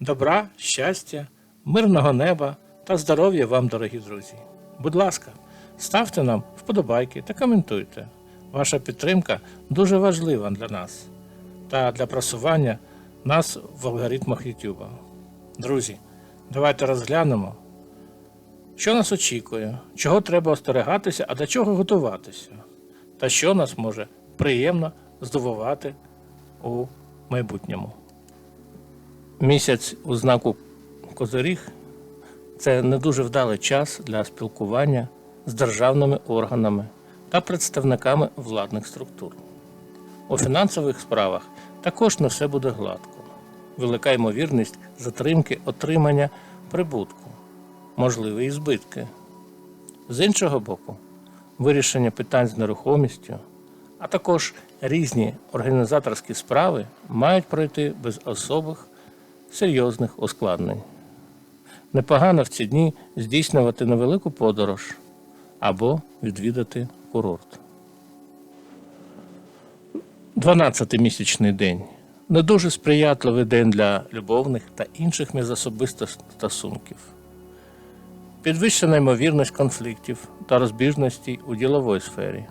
Добра, щастя, мирного неба та здоров'я вам, дорогі друзі. Будь ласка, ставте нам вподобайки та коментуйте. Ваша підтримка дуже важлива для нас та для просування нас в алгоритмах YouTube. Друзі, давайте розглянемо, що нас очікує, чого треба остерегатися, а до чого готуватися, та що нас може приємно здивувати у майбутньому. Місяць у знаку Козиріг це не дуже вдалий час для спілкування з державними органами та представниками владних структур. У фінансових справах також не все буде гладко. Велика ймовірність затримки отримання прибутку, можливі і збитки. З іншого боку, вирішення питань з нерухомістю, а також різні організаторські справи мають пройти без особих серйозних ускладнень. Непогано в ці дні здійснювати невелику подорож або відвідати курорт. 12 місячний день не дуже сприятливий день для любовних та інших міжособистих стосунків. Підвищена ймовірність конфліктів та розбіжностей у діловій сфері.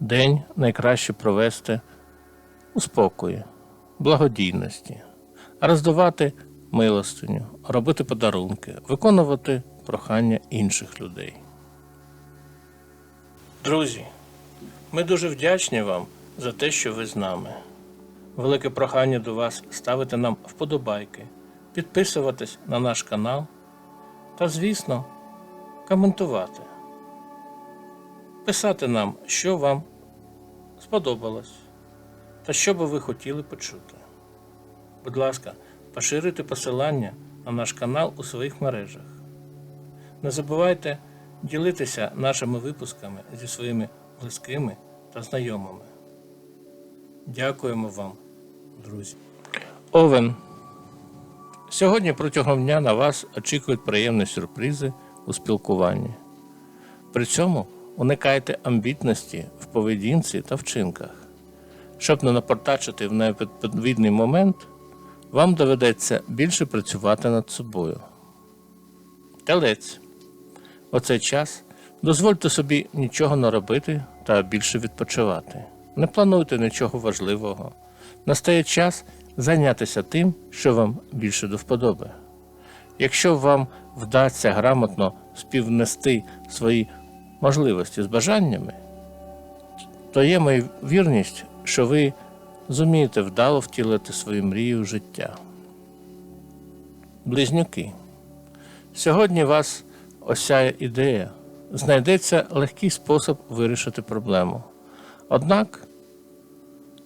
День найкраще провести у спокої, благодійності, роздавати милостиню, робити подарунки, виконувати прохання інших людей. Друзі, ми дуже вдячні вам за те, що ви з нами. Велике прохання до вас ставити нам вподобайки, підписуватись на наш канал та, звісно, коментувати, писати нам, що вам сподобалось та що би ви хотіли почути. Будь ласка, поширюйте посилання на наш канал у своїх мережах. Не забувайте ділитися нашими випусками зі своїми близькими та знайомими. Дякуємо вам, друзі. Овен. Сьогодні протягом дня на вас очікують приємні сюрпризи у спілкуванні. При цьому уникайте амбітності в поведінці та вчинках. Щоб не напортачити в невідповідний момент, вам доведеться більше працювати над собою. Телець. У цей час дозвольте собі нічого не робити та більше відпочивати. Не плануйте нічого важливого. Настає час зайнятися тим, що вам більше до вподоби. Якщо вам вдасться грамотно співнести свої можливості з бажаннями, то є ймовірність, що ви зумієте вдало втілити свою мрію в життя. Близнюки. Сьогодні вас осяє ідея, знайдеться легкий спосіб вирішити проблему. Однак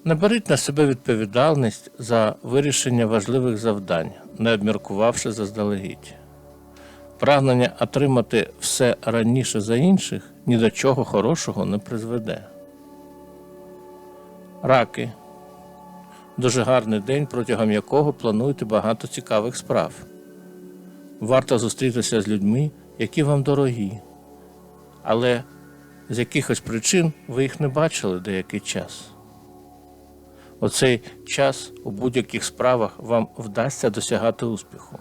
не беріть на себе відповідальність за вирішення важливих завдань, не обміркувавши заздалегідь. Прагнення отримати все раніше за інших ні до чого хорошого не призведе. Раки. Дуже гарний день, протягом якого плануєте багато цікавих справ. Варто зустрітися з людьми, які вам дорогі, але з якихось причин ви їх не бачили деякий час. У цей час у будь-яких справах вам вдасться досягати успіху.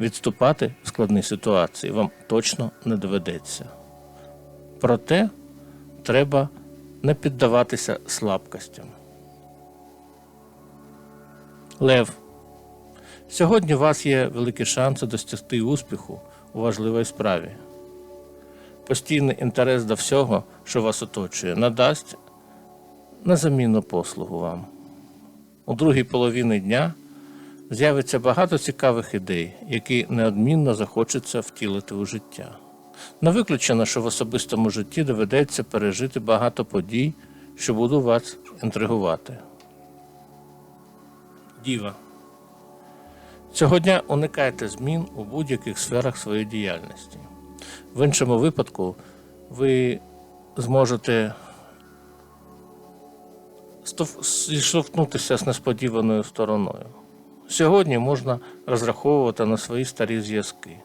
Відступати в складній ситуації вам точно не доведеться. Проте треба не піддаватися слабкостям. Лев. Сьогодні у вас є великі шанси досягти успіху у важливій справі. Постійний інтерес до всього, що вас оточує, надасть незамінну послугу вам. У другій половині дня з'явиться багато цікавих ідей, які неодмінно захочеться втілити у життя. Не виключено, що в особистому житті доведеться пережити багато подій, що будуть вас інтригувати. Діва. Цього дня уникайте змін у будь-яких сферах своєї діяльності. В іншому випадку ви зможете зіштовхнутися з несподіваною стороною. Сьогодні можна розраховувати на свої старі зв'язки,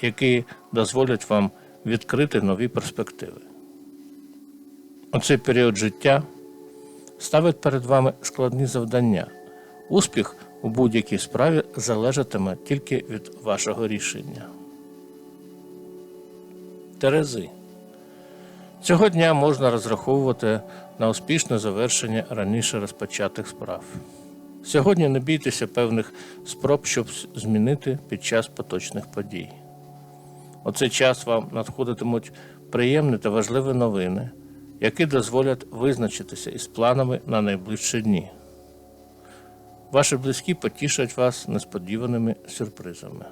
які дозволять вам відкрити нові перспективи. У цей період життя ставить перед вами складні завдання, Успіх у будь-якій справі залежатиме тільки від вашого рішення. Терези. Цього дня можна розраховувати на успішне завершення раніше розпочатих справ. Сьогодні не бійтеся певних спроб, щоб змінити під час поточних подій. У цей час вам надходитимуть приємні та важливі новини, які дозволять визначитися із планами на найближчі дні. Ваші близькі потішать вас несподіваними сюрпризами.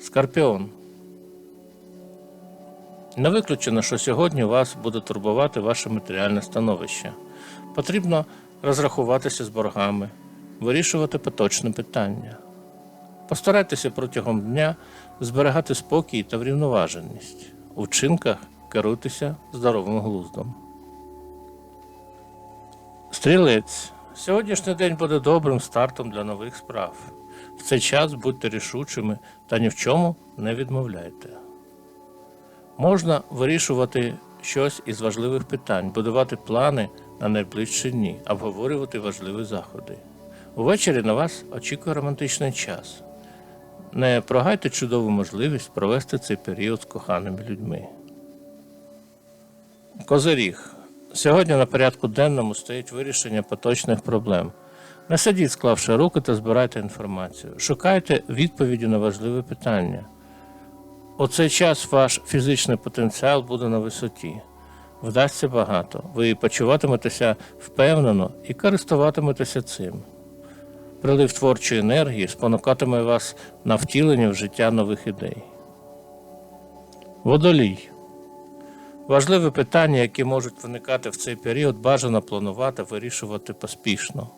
Скорпіон. Не виключено, що сьогодні вас буде турбувати ваше матеріальне становище. Потрібно розрахуватися з боргами, вирішувати поточне питання. Постарайтеся протягом дня зберігати спокій та врівноваженість. У вчинках керуйтеся здоровим глуздом. Стрілець. Сьогоднішній день буде добрим стартом для нових справ. В цей час будьте рішучими та ні в чому не відмовляйте. Можна вирішувати щось із важливих питань, будувати плани на найближчі дні, обговорювати важливі заходи. Увечері на вас очікує романтичний час. Не прогайте чудову можливість провести цей період з коханими людьми. Козиріг. Сьогодні на порядку денному стоїть вирішення поточних проблем. Не сидіть, склавши руки та збирайте інформацію. Шукайте відповіді на важливі питання. У цей час ваш фізичний потенціал буде на висоті. Вдасться багато. Ви почуватиметеся впевнено і користуватиметеся цим. Прилив творчої енергії спонукатиме вас на втілення в життя нових ідей. Водолій. Важливі питання, які можуть виникати в цей період, бажано планувати, вирішувати поспішно.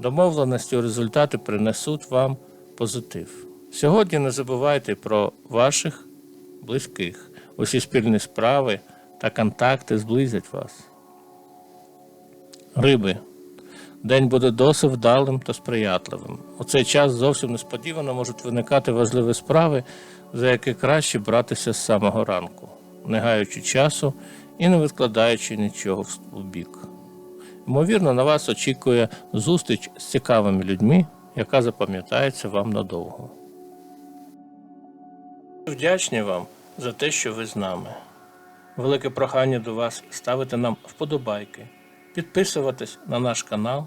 Домовленості у результати принесуть вам позитив. Сьогодні не забувайте про ваших близьких. Усі спільні справи та контакти зблизять вас. Риби. День буде досить вдалим та сприятливим. У цей час зовсім несподівано можуть виникати важливі справи, за які краще братися з самого ранку, не гаючи часу і не відкладаючи нічого в бік. Ймовірно, на вас очікує зустріч з цікавими людьми, яка запам'ятається вам надовго. Вдячні вам за те, що ви з нами. Велике прохання до вас ставити нам вподобайки, підписуватись на наш канал